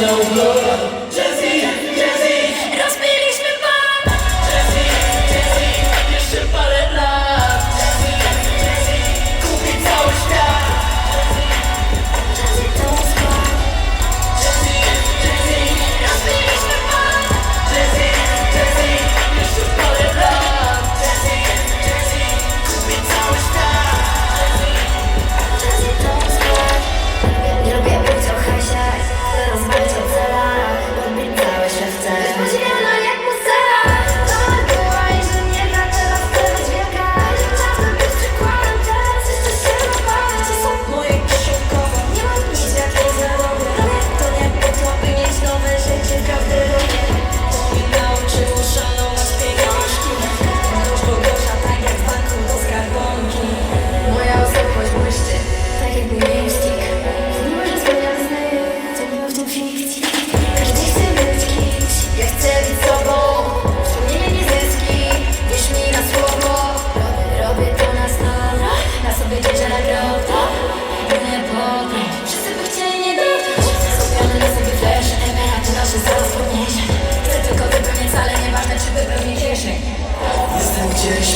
no good.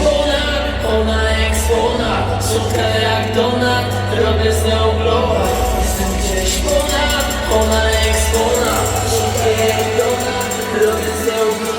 eksponat, ona eksponat. Słodka jak donat, robię z nią globa. Jestem gdzieś ponad, ona eksponat. Słodka jak donat, robię z nią globa.